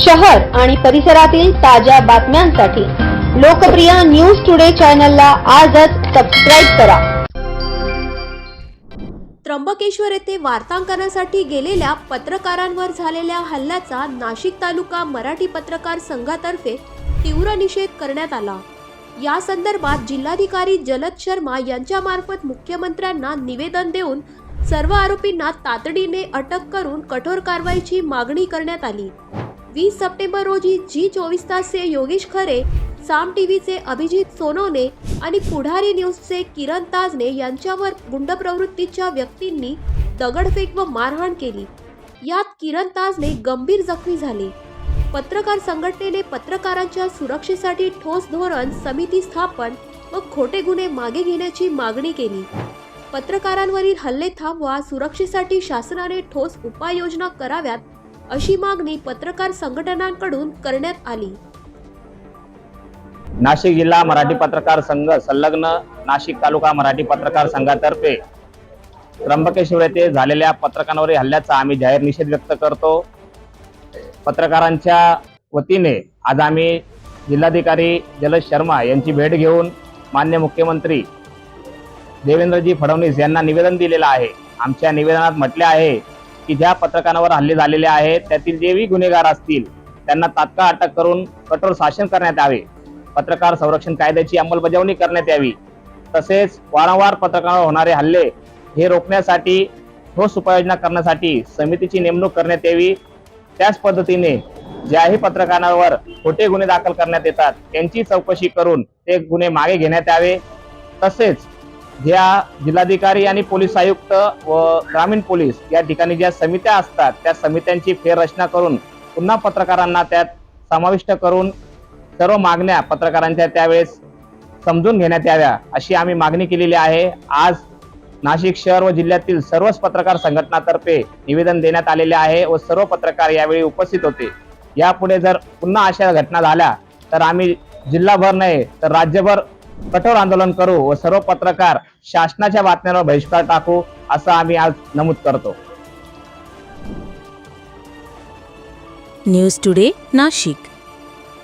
शहर आणि परिसरातील ताज्या बातम्यांसाठी लोकप्रिय न्यूज टुडे चॅनलला आजच सबस्क्राईब करा. त्र्यंबकेश्वर येथे वार्तांकनासाठी गेलेल्या पत्रकारांवर झालेल्या हल्ल्याचा नाशिक तालुका मराठी पत्रकार संघातर्फे तीव्र निषेध करण्यात आला. या संदर्भात जिल्हाधिकारी जलद शर्मा यांच्यामार्फत मुख्यमंत्र्यांना निवेदन देऊन सर्व आरोपींना तातडीने अटक करून कठोर कारवाईची मागणी करण्यात आली. वीस सप्टेंबर रोजी जी चोवीस तासचे योगेश खरे साम टीव्हीचे अभिजित सोनवणे आणि पुढारी न्यूजचे किरण ताजने यांच्यावर गुंड प्रवृत्तीच्या व्यक्तींनी दगडफेक व मारहाण केली. यात किरण ताजने गंभीर जखमी झाले. पत्रकार संघटनेने पत्रकारांच्या सुरक्षेसाठी ठोस धोरण समिती स्थापन व खोटे गुन्हे मागे घेण्याची मागणी केली. पत्रकारांवरील हल्ले थांबवा सुरक्षेसाठी शासनाने ठोस उपाययोजना कराव्यात अशी मागणी पत्रकार संघटनांकडून करण्यात आली. नाशिक जिल्हा मराठी पत्रकार संघ संलग्न नाशिक तालुका मराठी पत्रकार संघातर्फे त्र्यंबकेश्वर येथे झालेल्या पत्रकारांवरील हल्ल्याचा आम्ही जाहीर निषेध व्यक्त करतो. पत्रकारांच्या वतीने आज आम्ही जिल्हाधिकारी जलद शर्मा यांची भेट घेऊन मान्य मुख्यमंत्री देवेंद्रजी फडणवीस यांना निवेदन दिलेलं आहे. आमच्या निवेदनात म्हटले आहे की ज्या पत्रकारांवर हल्ले झालेले आहेत त्यातील जेही गुन्हेगार असतील त्यांना तात्काळ अटक करून कठोर शासन करण्यात यावे. पत्रकार संरक्षण कायद्याची अंमलबजावणी करण्यात यावी. तसेच वारंवार पत्रकारांवर होणारे हल्ले हे रोखण्यासाठी ठोस उपाययोजना करण्यासाठी समितीची नेमणूक करण्यात यावी. त्याच पद्धतीने ज्याही पत्रकारांवर खोटे गुन्हे दाखल करण्यात येतात त्यांची चौकशी करून ते गुन्हे मागे घेण्यात यावे. तसेच ज्या जिल्हाधिकारी आणि पोलीस आयुक्त व ग्रामीण पोलीस या ठिकाणी ज्या समित्या असतात त्या समित्यांची फेररचना करून पुन्हा पत्रकारांना त्यात समाविष्ट करून सर्व मागण्या पत्रकारांच्या त्यावेळेस समजून घेण्यात याव्या अशी आम्ही मागणी केलेली आहे. आज नाशिक शहर व जिल्ह्यातील सर्वच पत्रकार संघटनातर्फे निवेदन देण्यात आलेले आहे व सर्व पत्रकार यावेळी उपस्थित होते. यापुढे जर पुन्हा अशा घटना झाल्या तर आम्ही जिल्हाभर नाही तर राज्यभर कठोर आंदोलन करू व सर्व पत्रकार शासनाच्या बातम्यांवर बहिष्कार टाकू असं आम्ही आज नमूद करतो. News today Nashik.